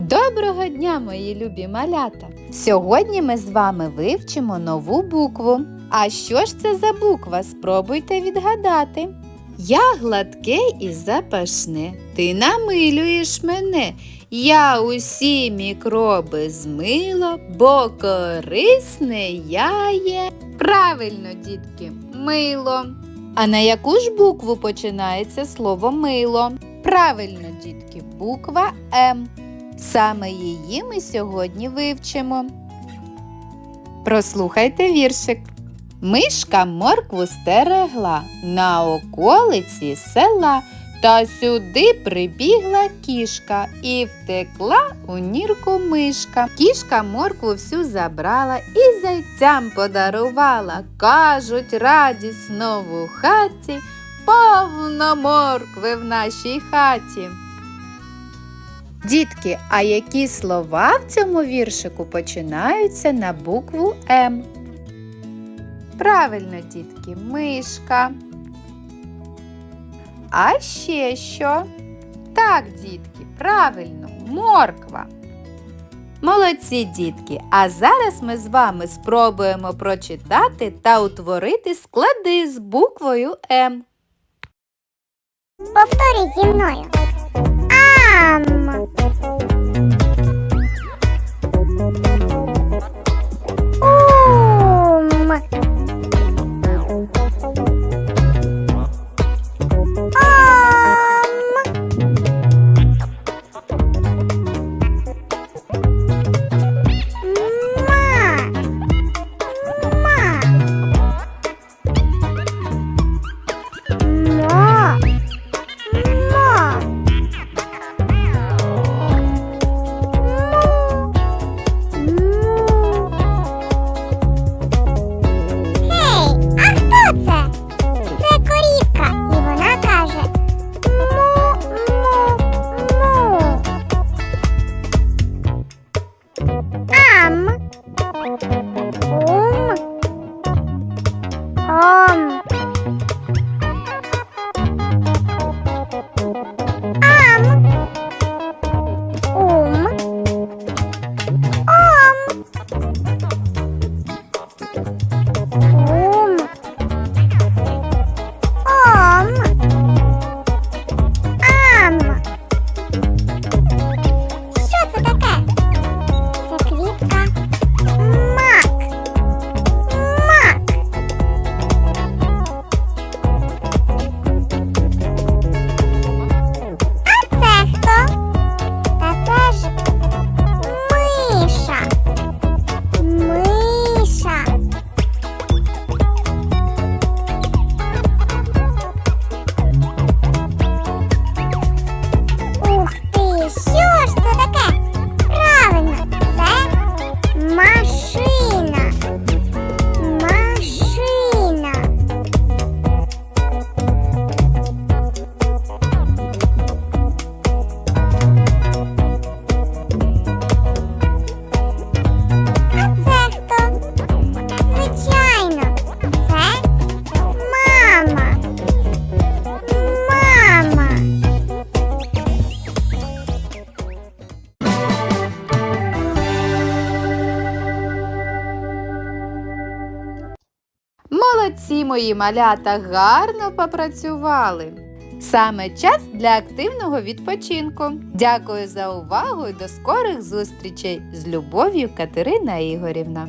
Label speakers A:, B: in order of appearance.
A: Доброго дня, мої любі малята! Сьогодні ми з вами вивчимо нову букву. А що ж це за буква? Спробуйте відгадати. Я гладке і запашне, ти намилюєш мене. Я усі мікроби змила, бо корисне я є. Правильно, дітки, мило. А на яку ж букву починається слово мило? Правильно, дітки, буква М. Саме її ми сьогодні вивчимо. Прослухайте віршик. Мишка моркву стерегла на околиці села, та сюди прибігла кішка і втекла у нірку мишка. Кішка моркву всю забрала і зайцям подарувала. Кажуть, радісно в хаті, повно моркви в нашій хаті. Дітки, а які слова в цьому віршику починаються на букву М? Правильно, дітки, мишка. А ще що? Так, дітки, правильно, морква. Молодці, дітки! А зараз ми з вами спробуємо прочитати та утворити склади з буквою М.
B: Повторіть зі мною. Ам. Thank you. Ам.
A: Молодці мої малята гарно попрацювали. Саме час для активного відпочинку. Дякую за увагу і до скорих зустрічей з любов'ю Катерина Ігорівна.